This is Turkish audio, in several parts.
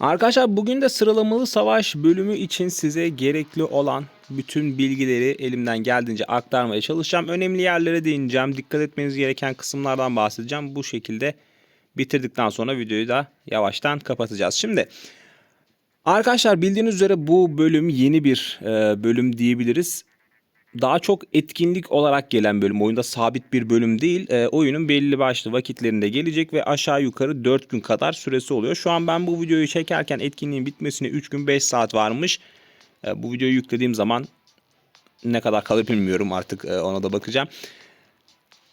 Arkadaşlar bugün de sıralamalı savaş bölümü için size gerekli olan bütün bilgileri elimden geldiğince aktarmaya çalışacağım. Önemli yerlere değineceğim. Dikkat etmeniz gereken kısımlardan bahsedeceğim. Bu şekilde bitirdikten sonra videoyu da yavaştan kapatacağız. Şimdi arkadaşlar bildiğiniz üzere bu bölüm yeni bir e, bölüm diyebiliriz daha çok etkinlik olarak gelen bölüm. Oyunda sabit bir bölüm değil. E, oyunun belli başlı vakitlerinde gelecek ve aşağı yukarı 4 gün kadar süresi oluyor. Şu an ben bu videoyu çekerken etkinliğin bitmesine 3 gün 5 saat varmış. E, bu videoyu yüklediğim zaman ne kadar kalır bilmiyorum artık e, ona da bakacağım.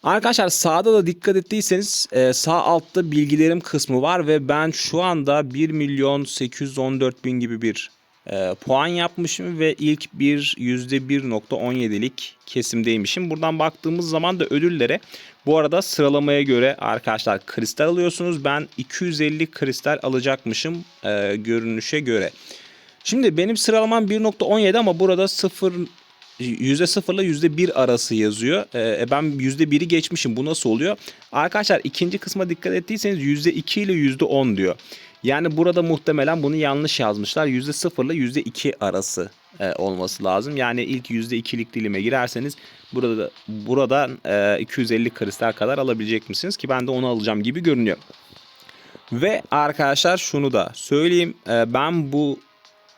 Arkadaşlar sağda da dikkat ettiyseniz e, sağ altta bilgilerim kısmı var ve ben şu anda 1 milyon 814 bin gibi bir e, puan yapmışım ve ilk bir %1.17'lik kesimdeymişim. Buradan baktığımız zaman da ödüllere bu arada sıralamaya göre arkadaşlar kristal alıyorsunuz. Ben 250 kristal alacakmışım e, görünüşe göre. Şimdi benim sıralamam 1.17 ama burada 0 %0 ile %1 arası yazıyor. Ee, ben %1'i geçmişim. Bu nasıl oluyor? Arkadaşlar ikinci kısma dikkat ettiyseniz %2 ile %10 diyor. Yani burada muhtemelen bunu yanlış yazmışlar. %0 ile %2 arası e, olması lazım. Yani ilk %2'lik dilime girerseniz burada buradan e, 250 kristal kadar alabilecek misiniz ki ben de onu alacağım gibi görünüyor. Ve arkadaşlar şunu da söyleyeyim. E, ben bu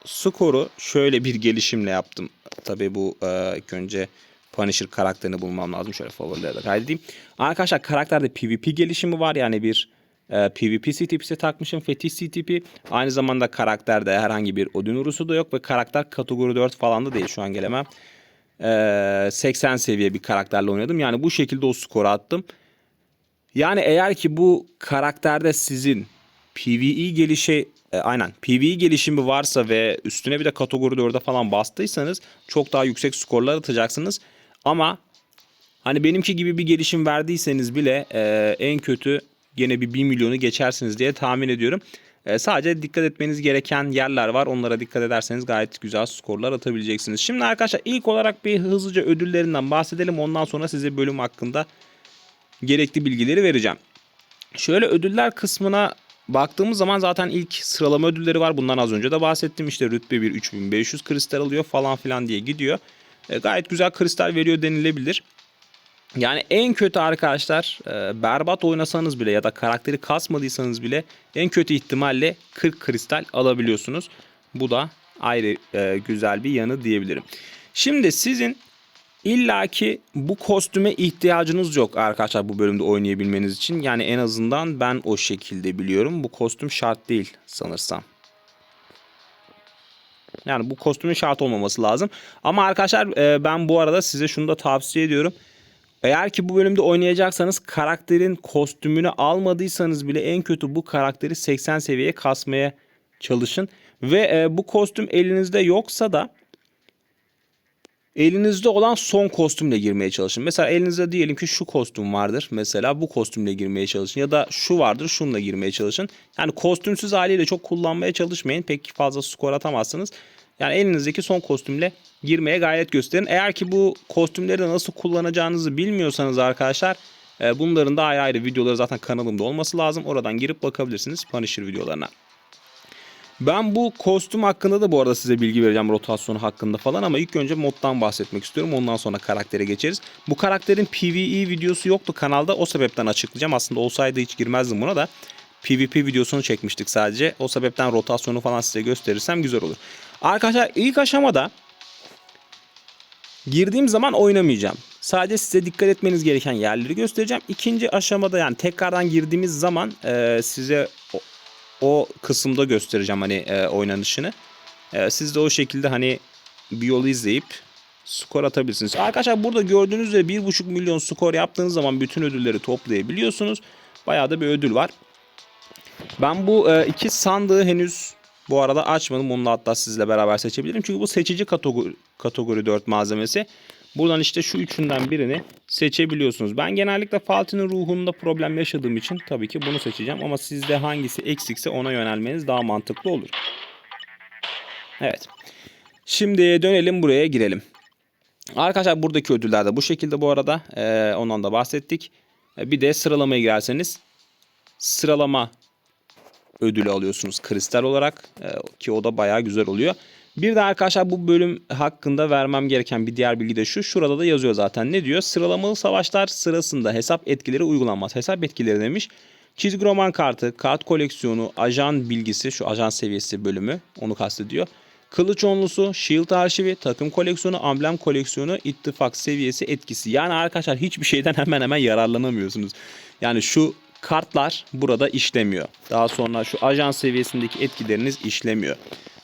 skoru şöyle bir gelişimle yaptım. Tabii bu e, ilk önce Punisher karakterini bulmam lazım. Şöyle favorilere de kaydedeyim. Arkadaşlar karakterde PvP gelişimi var. Yani bir e, PvP CTP'si takmışım. Fetiş CTP. Aynı zamanda karakterde herhangi bir Odin urusu da yok. Ve karakter kategori 4 falan da değil. Şu an gelemem. E, 80 seviye bir karakterle oynadım. Yani bu şekilde o skoru attım. Yani eğer ki bu karakterde sizin PvE gelişi e, aynen PvE gelişimi varsa ve üstüne bir de kategori 4'e falan bastıysanız çok daha yüksek skorlar atacaksınız. Ama hani benimki gibi bir gelişim verdiyseniz bile e, en kötü gene bir 1 milyonu geçersiniz diye tahmin ediyorum. E, sadece dikkat etmeniz gereken yerler var. Onlara dikkat ederseniz gayet güzel skorlar atabileceksiniz. Şimdi arkadaşlar ilk olarak bir hızlıca ödüllerinden bahsedelim. Ondan sonra size bölüm hakkında gerekli bilgileri vereceğim. Şöyle ödüller kısmına baktığımız zaman zaten ilk sıralama ödülleri var. Bundan az önce de bahsettim. İşte rütbe 1 3500 kristal alıyor falan filan diye gidiyor. E, gayet güzel kristal veriyor denilebilir. Yani en kötü arkadaşlar e, berbat oynasanız bile ya da karakteri kasmadıysanız bile en kötü ihtimalle 40 kristal alabiliyorsunuz. Bu da ayrı e, güzel bir yanı diyebilirim. Şimdi sizin İlla ki bu kostüme ihtiyacınız yok arkadaşlar bu bölümde oynayabilmeniz için. Yani en azından ben o şekilde biliyorum. Bu kostüm şart değil sanırsam. Yani bu kostümün şart olmaması lazım. Ama arkadaşlar e, ben bu arada size şunu da tavsiye ediyorum. Eğer ki bu bölümde oynayacaksanız karakterin kostümünü almadıysanız bile en kötü bu karakteri 80 seviyeye kasmaya çalışın. Ve e, bu kostüm elinizde yoksa da elinizde olan son kostümle girmeye çalışın. Mesela elinizde diyelim ki şu kostüm vardır. Mesela bu kostümle girmeye çalışın. Ya da şu vardır şununla girmeye çalışın. Yani kostümsüz haliyle çok kullanmaya çalışmayın. Pek fazla skor atamazsınız. Yani elinizdeki son kostümle girmeye gayret gösterin. Eğer ki bu kostümleri de nasıl kullanacağınızı bilmiyorsanız arkadaşlar e, bunların da ayrı ayrı videoları zaten kanalımda olması lazım. Oradan girip bakabilirsiniz Punisher videolarına. Ben bu kostüm hakkında da bu arada size bilgi vereceğim rotasyonu hakkında falan ama ilk önce moddan bahsetmek istiyorum. Ondan sonra karaktere geçeriz. Bu karakterin PvE videosu yoktu kanalda. O sebepten açıklayacağım. Aslında olsaydı hiç girmezdim buna da. PvP videosunu çekmiştik sadece. O sebepten rotasyonu falan size gösterirsem güzel olur. Arkadaşlar ilk aşamada girdiğim zaman oynamayacağım. Sadece size dikkat etmeniz gereken yerleri göstereceğim. İkinci aşamada yani tekrardan girdiğimiz zaman e, size o, o kısımda göstereceğim hani e, oynanışını. E, siz de o şekilde hani bir yolu izleyip skor atabilirsiniz. Arkadaşlar burada gördüğünüz üzere 1.5 milyon skor yaptığınız zaman bütün ödülleri toplayabiliyorsunuz. Bayağı da bir ödül var. Ben bu e, iki sandığı henüz bu arada açmadım. Onu da hatta sizle beraber seçebilirim. Çünkü bu seçici kategori, kategori 4 malzemesi. Buradan işte şu üçünden birini seçebiliyorsunuz. Ben genellikle Falti'nin ruhunda problem yaşadığım için tabii ki bunu seçeceğim. Ama sizde hangisi eksikse ona yönelmeniz daha mantıklı olur. Evet. Şimdi dönelim buraya girelim. Arkadaşlar buradaki ödüller de bu şekilde bu arada. Ee, ondan da bahsettik. Bir de sıralamaya girerseniz sıralama ödülü alıyorsunuz kristal olarak Ee, ki o da bayağı güzel oluyor. Bir de arkadaşlar bu bölüm hakkında vermem gereken bir diğer bilgi de şu. Şurada da yazıyor zaten. Ne diyor? Sıralamalı savaşlar sırasında hesap etkileri uygulanmaz. Hesap etkileri demiş. Çizgi roman kartı, kart koleksiyonu, ajan bilgisi, şu ajan seviyesi bölümü onu kastediyor. Kılıç onlusu, shield arşivi, takım koleksiyonu, amblem koleksiyonu, ittifak seviyesi etkisi. Yani arkadaşlar hiçbir şeyden hemen hemen yararlanamıyorsunuz. Yani şu kartlar burada işlemiyor. Daha sonra şu ajan seviyesindeki etkileriniz işlemiyor.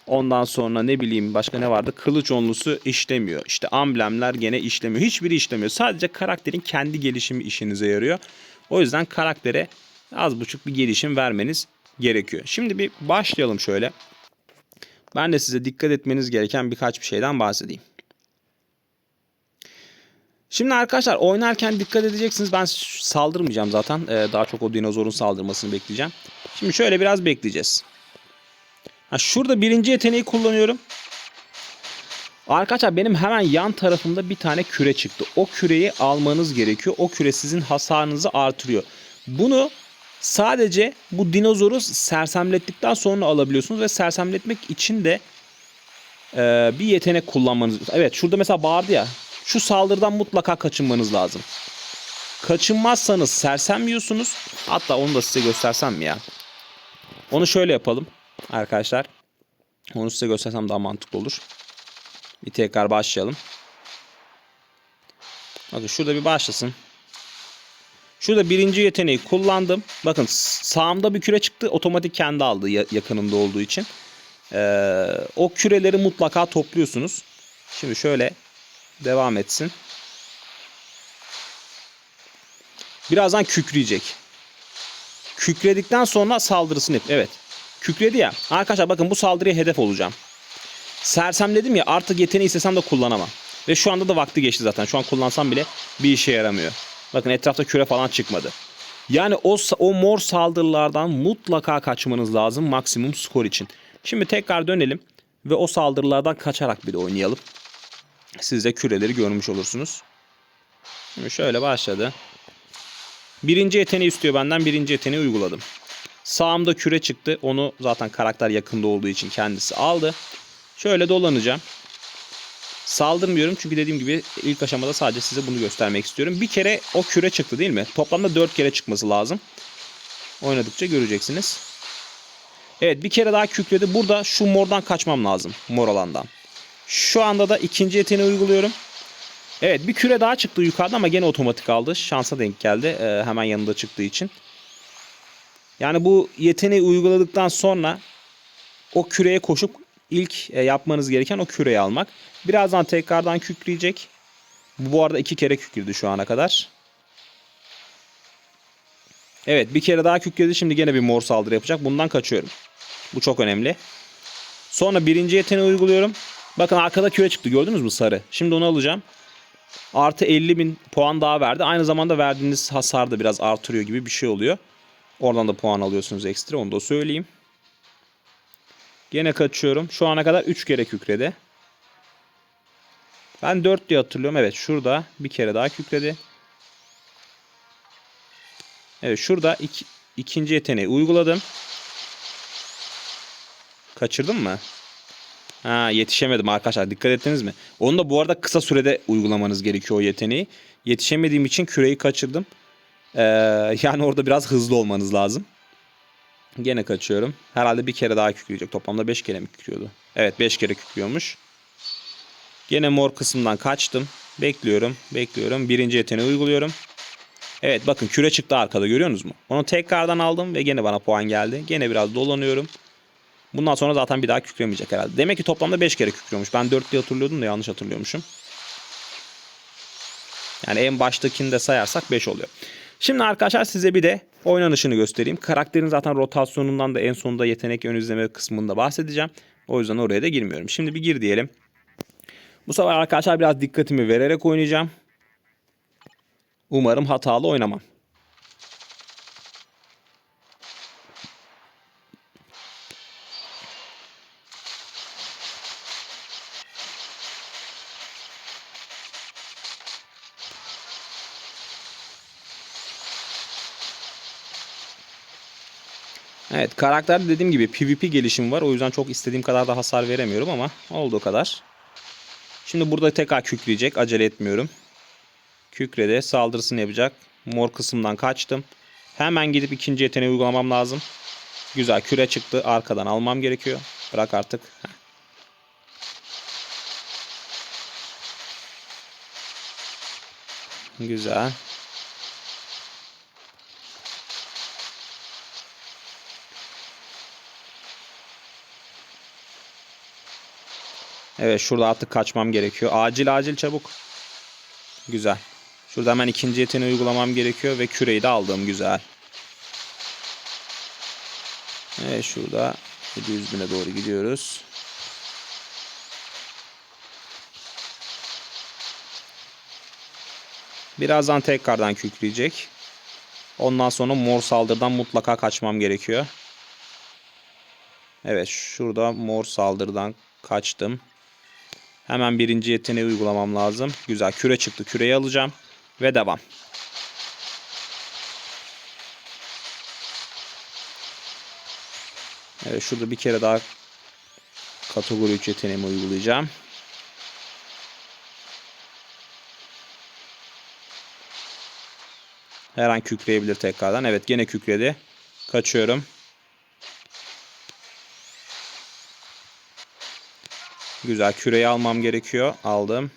Ondan sonra ne bileyim başka ne vardı? Kılıç onlusu işlemiyor. İşte amblemler gene işlemiyor. Hiçbiri işlemiyor. Sadece karakterin kendi gelişimi işinize yarıyor. O yüzden karaktere az buçuk bir gelişim vermeniz gerekiyor. Şimdi bir başlayalım şöyle. Ben de size dikkat etmeniz gereken birkaç bir şeyden bahsedeyim. Şimdi arkadaşlar oynarken dikkat edeceksiniz. Ben saldırmayacağım zaten. Ee, daha çok o dinozorun saldırmasını bekleyeceğim. Şimdi şöyle biraz bekleyeceğiz. Ha, şurada birinci yeteneği kullanıyorum. Arkadaşlar benim hemen yan tarafımda bir tane küre çıktı. O küreyi almanız gerekiyor. O küre sizin hasarınızı artırıyor. Bunu sadece bu dinozoru sersemlettikten sonra alabiliyorsunuz ve sersemletmek için de e, bir yetenek kullanmanız. Evet şurada mesela bağırdı ya. Şu saldırıdan mutlaka kaçınmanız lazım. Kaçınmazsanız sersemliyorsunuz. Hatta onu da size göstersem mi ya? Onu şöyle yapalım arkadaşlar. Onu size göstersem daha mantıklı olur. Bir tekrar başlayalım. Bakın şurada bir başlasın. Şurada birinci yeteneği kullandım. Bakın sağımda bir küre çıktı. Otomatik kendi aldı yakınında olduğu için. Ee, o küreleri mutlaka topluyorsunuz. Şimdi şöyle devam etsin. Birazdan kükreyecek. Kükredikten sonra saldırısını yap. Evet. Kükredi ya. Arkadaşlar bakın bu saldırıya hedef olacağım. Sersem dedim ya artık yeteneği istesem de kullanamam. Ve şu anda da vakti geçti zaten. Şu an kullansam bile bir işe yaramıyor. Bakın etrafta küre falan çıkmadı. Yani o, o mor saldırılardan mutlaka kaçmanız lazım maksimum skor için. Şimdi tekrar dönelim ve o saldırılardan kaçarak bir de oynayalım. Siz de küreleri görmüş olursunuz. Şimdi şöyle başladı. Birinci yeteneği istiyor benden. Birinci yeteneği uyguladım. Sağımda küre çıktı. Onu zaten karakter yakında olduğu için kendisi aldı. Şöyle dolanacağım. Saldırmıyorum çünkü dediğim gibi ilk aşamada sadece size bunu göstermek istiyorum. Bir kere o küre çıktı değil mi? Toplamda 4 kere çıkması lazım. Oynadıkça göreceksiniz. Evet bir kere daha kükredi. Burada şu mordan kaçmam lazım. Mor alandan. Şu anda da ikinci yeteneği uyguluyorum. Evet bir küre daha çıktı yukarıda ama gene otomatik aldı. Şansa denk geldi. Ee, hemen yanında çıktığı için. Yani bu yeteneği uyguladıktan sonra o küreye koşup ilk e, yapmanız gereken o küreyi almak. Birazdan tekrardan kükreyecek. Bu, bu arada iki kere kükredi şu ana kadar. Evet bir kere daha kükredi. Şimdi gene bir mor saldırı yapacak. Bundan kaçıyorum. Bu çok önemli. Sonra birinci yeteneği uyguluyorum. Bakın arkada küre çıktı gördünüz mü sarı. Şimdi onu alacağım. Artı 50 bin puan daha verdi. Aynı zamanda verdiğiniz hasar da biraz artırıyor gibi bir şey oluyor. Oradan da puan alıyorsunuz ekstra onu da söyleyeyim. Gene kaçıyorum. Şu ana kadar 3 kere kükredi. Ben 4 diye hatırlıyorum. Evet şurada bir kere daha kükredi. Evet şurada iki, ikinci yeteneği uyguladım. Kaçırdım mı? Ha yetişemedim arkadaşlar dikkat ettiniz mi? Onu da bu arada kısa sürede uygulamanız gerekiyor o yeteneği. Yetişemediğim için küreyi kaçırdım. Ee, yani orada biraz hızlı olmanız lazım. Gene kaçıyorum. Herhalde bir kere daha kükreyecek. Toplamda 5 kere mi kükrüyordu? Evet 5 kere kükrüyormuş. Gene mor kısımdan kaçtım. Bekliyorum. Bekliyorum. Birinci yeteneği uyguluyorum. Evet bakın küre çıktı arkada görüyorsunuz mu? Onu tekrardan aldım ve gene bana puan geldi. Gene biraz dolanıyorum. Bundan sonra zaten bir daha kükremeyecek herhalde. Demek ki toplamda 5 kere kükrüyormuş. Ben 4 diye hatırlıyordum da yanlış hatırlıyormuşum. Yani en baştakini de sayarsak 5 oluyor. Şimdi arkadaşlar size bir de oynanışını göstereyim. Karakterin zaten rotasyonundan da en sonunda yetenek ön izleme kısmında bahsedeceğim. O yüzden oraya da girmiyorum. Şimdi bir gir diyelim. Bu sefer arkadaşlar biraz dikkatimi vererek oynayacağım. Umarım hatalı oynamam. Evet karakterde dediğim gibi PvP gelişimi var. O yüzden çok istediğim kadar da hasar veremiyorum ama olduğu kadar. Şimdi burada tekrar kükreyecek. Acele etmiyorum. Kükrede saldırısını yapacak. Mor kısımdan kaçtım. Hemen gidip ikinci yeteneği uygulamam lazım. Güzel küre çıktı. Arkadan almam gerekiyor. Bırak artık. Güzel. Evet şurada artık kaçmam gerekiyor. Acil acil çabuk. Güzel. Şurada hemen ikinci yeteneği uygulamam gerekiyor ve küreyi de aldım. Güzel. Evet şurada 700 bine doğru gidiyoruz. Birazdan tekrardan kükreyecek. Ondan sonra mor saldırıdan mutlaka kaçmam gerekiyor. Evet şurada mor saldırıdan kaçtım. Hemen birinci yeteneği uygulamam lazım. Güzel küre çıktı. Küreyi alacağım. Ve devam. Evet şurada bir kere daha kategori 3 yeteneğimi uygulayacağım. Her an kükreyebilir tekrardan. Evet gene kükredi. Kaçıyorum. Güzel küreyi almam gerekiyor. Aldım.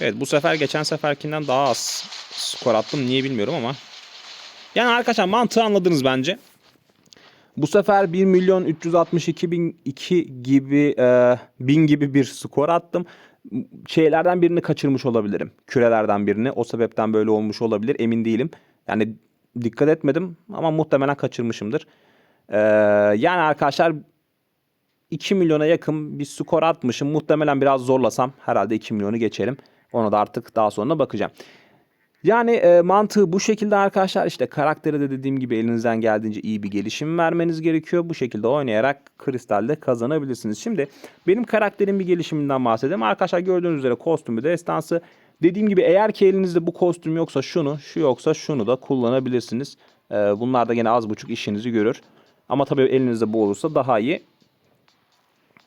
Evet bu sefer geçen seferkinden daha az skor attım. Niye bilmiyorum ama. Yani arkadaşlar mantığı anladınız bence. Bu sefer 1 milyon 362 bin 2 gibi e, bin gibi bir skor attım. Şeylerden birini kaçırmış olabilirim. Kürelerden birini. O sebepten böyle olmuş olabilir. Emin değilim. Yani dikkat etmedim ama muhtemelen kaçırmışımdır. E, yani arkadaşlar 2 milyona yakın bir skor atmışım. Muhtemelen biraz zorlasam herhalde 2 milyonu geçerim. Ona da artık daha sonra bakacağım. Yani e, mantığı bu şekilde arkadaşlar işte karakteri de dediğim gibi elinizden geldiğince iyi bir gelişim vermeniz gerekiyor. Bu şekilde oynayarak kristalde kazanabilirsiniz. Şimdi benim karakterin bir gelişiminden bahsedeyim. Arkadaşlar gördüğünüz üzere kostümü destansı. Dediğim gibi eğer ki elinizde bu kostüm yoksa şunu, şu yoksa şunu da kullanabilirsiniz. E, bunlar da gene az buçuk işinizi görür. Ama tabii elinizde bu olursa daha iyi.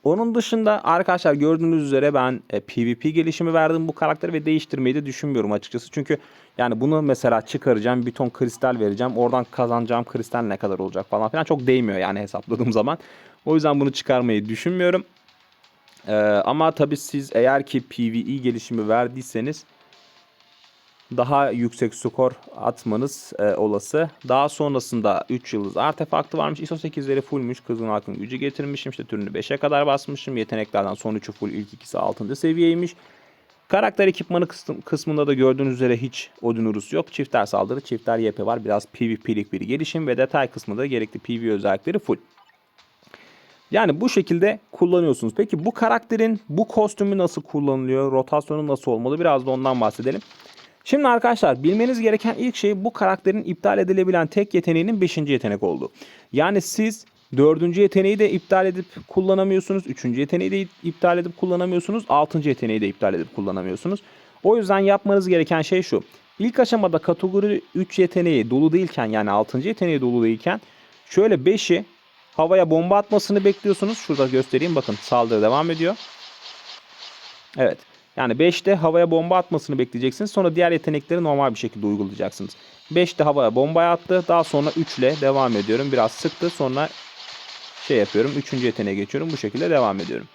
Onun dışında arkadaşlar gördüğünüz üzere ben e, PvP gelişimi verdim bu karakteri ve değiştirmeyi de düşünmüyorum açıkçası. Çünkü yani bunu mesela çıkaracağım bir ton kristal vereceğim. Oradan kazanacağım kristal ne kadar olacak falan filan çok değmiyor yani hesapladığım zaman. O yüzden bunu çıkarmayı düşünmüyorum. Ee, ama tabii siz eğer ki PvE gelişimi verdiyseniz daha yüksek skor atmanız e, olası. Daha sonrasında 3 yıldız artefaktı varmış. ISO 8'leri fullmüş. Kızgın halkın gücü getirmişim. İşte türünü 5'e kadar basmışım. Yeteneklerden son 3'ü full ilk ikisi 6. seviyeymiş. Karakter ekipmanı kısmında da gördüğünüz üzere hiç Odinurus yok. Çifter saldırı, çifter YP var. Biraz PvP'lik bir gelişim ve detay kısmında gerekli PvE özellikleri full. Yani bu şekilde kullanıyorsunuz. Peki bu karakterin bu kostümü nasıl kullanılıyor? Rotasyonu nasıl olmalı? Biraz da ondan bahsedelim. Şimdi arkadaşlar bilmeniz gereken ilk şey bu karakterin iptal edilebilen tek yeteneğinin 5. yetenek olduğu. Yani siz 4. yeteneği de iptal edip kullanamıyorsunuz. 3. yeteneği de iptal edip kullanamıyorsunuz. 6. yeteneği de iptal edip kullanamıyorsunuz. O yüzden yapmanız gereken şey şu. İlk aşamada kategori 3 yeteneği dolu değilken yani 6. yeteneği dolu değilken şöyle 5'i havaya bomba atmasını bekliyorsunuz. Şurada göstereyim bakın saldırı devam ediyor. Evet. Yani 5'te havaya bomba atmasını bekleyeceksiniz. Sonra diğer yetenekleri normal bir şekilde uygulayacaksınız. 5'te havaya bomba attı. Daha sonra 3 ile devam ediyorum. Biraz sıktı. Sonra şey yapıyorum. 3. yeteneğe geçiyorum. Bu şekilde devam ediyorum.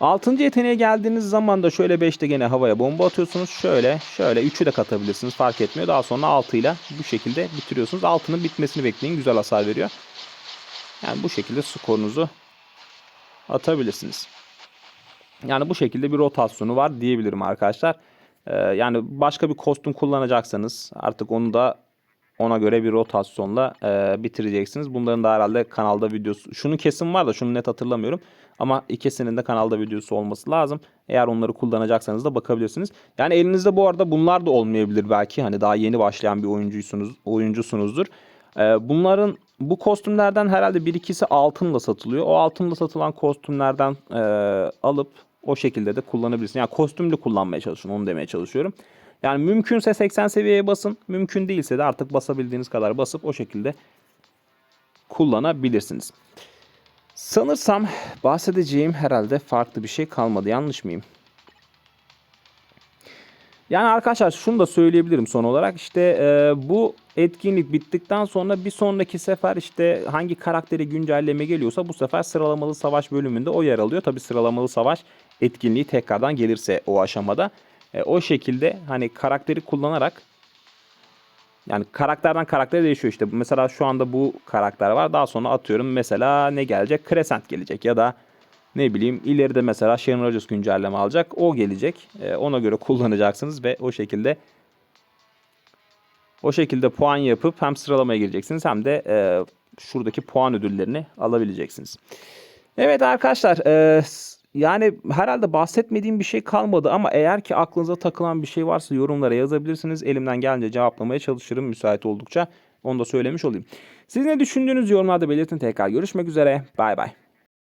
6. yeteneğe geldiğiniz zaman da şöyle 5'te gene havaya bomba atıyorsunuz. Şöyle şöyle 3'ü de katabilirsiniz. Fark etmiyor. Daha sonra 6 ile bu şekilde bitiriyorsunuz. 6'nın bitmesini bekleyin. Güzel hasar veriyor. Yani bu şekilde skorunuzu atabilirsiniz. Yani bu şekilde bir rotasyonu var diyebilirim arkadaşlar. Ee, yani başka bir kostüm kullanacaksanız artık onu da ona göre bir rotasyonla e, bitireceksiniz. Bunların da herhalde kanalda videosu. Şunun kesin var da şunu net hatırlamıyorum. Ama ikisinin de kanalda videosu olması lazım. Eğer onları kullanacaksanız da bakabilirsiniz. Yani elinizde bu arada bunlar da olmayabilir belki. Hani daha yeni başlayan bir oyuncuysunuz, oyuncusunuzdur. Ee, bunların bu kostümlerden herhalde bir ikisi altınla satılıyor. O altınla satılan kostümlerden e, alıp o şekilde de kullanabilirsin. Yani kostümlü kullanmaya çalışın onu demeye çalışıyorum. Yani mümkünse 80 seviyeye basın. Mümkün değilse de artık basabildiğiniz kadar basıp o şekilde kullanabilirsiniz. Sanırsam bahsedeceğim herhalde farklı bir şey kalmadı. Yanlış mıyım? Yani arkadaşlar şunu da söyleyebilirim son olarak işte e, bu etkinlik bittikten sonra bir sonraki sefer işte hangi karakteri güncelleme geliyorsa bu sefer sıralamalı savaş bölümünde o yer alıyor. Tabi sıralamalı savaş etkinliği tekrardan gelirse o aşamada e, o şekilde hani karakteri kullanarak yani karakterden karaktere değişiyor işte. Mesela şu anda bu karakter var. Daha sonra atıyorum mesela ne gelecek? Crescent gelecek ya da ne bileyim ileride mesela Sharon Rogers güncelleme alacak. O gelecek. Ee, ona göre kullanacaksınız ve o şekilde o şekilde puan yapıp hem sıralamaya gireceksiniz hem de e, şuradaki puan ödüllerini alabileceksiniz. Evet arkadaşlar e, yani herhalde bahsetmediğim bir şey kalmadı ama eğer ki aklınıza takılan bir şey varsa yorumlara yazabilirsiniz. Elimden gelince cevaplamaya çalışırım müsait oldukça. Onu da söylemiş olayım. Siz ne düşündüğünüz yorumlarda belirtin tekrar. Görüşmek üzere. Bay bay.